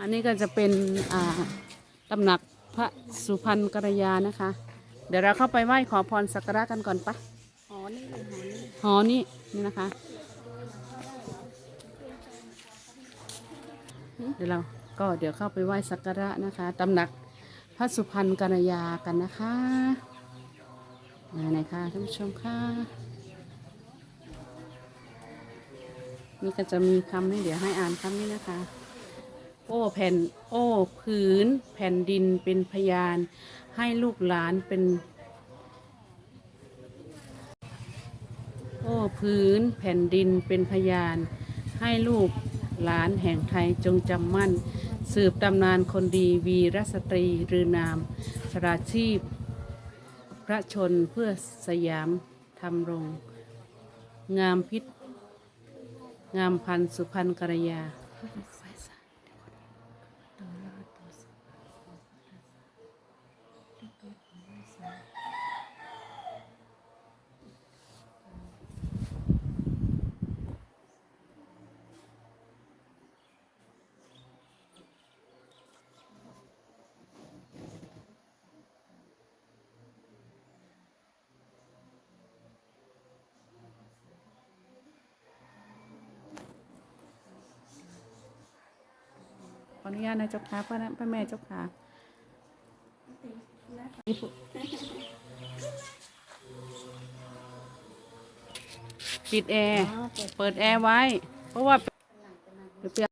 อันนี้ก็จะเป็นอ่าตำหนักพระสุพรรณกัลยานะคะ เดี๋ยวเราเข้าไปไหว้ขอพรสักการะกันก่อนปะหอนี่หอนี่นี่นะคะ เดี๋ยวเราก็เดี๋ยวเข้าไปไหว้สักการะนะคะตำหนักพระสุพรรณกัลยากันนะคะมาไหนคะท่านผู้ชมค่ะ นี่ก็จะมีคำนี้เดี๋ยวให้อ่านคำนี้นะคะ โอ้แผ่น โอ้ผืน แผ่นดินเป็นพยาน ให้ลูกหลานเป็น โอ้พื้นแผ่นดินเป็นพยาน ให้ลูกหลานแห่งไทยจงจำมั่น สืบตำนานคนดีวีรสตรีรือนามชราชีพ พระชนเพื่อสยามทำรง งามพิษ งามพันธุ์สุพรรณกรยา ขออนุญาตนะเจ้าค่ะพระพระแม่เจ้าค่ะปิดแอร์ เปิดแอร์ไว้ เพราะว่าเดี๋ยวเปลี่ยน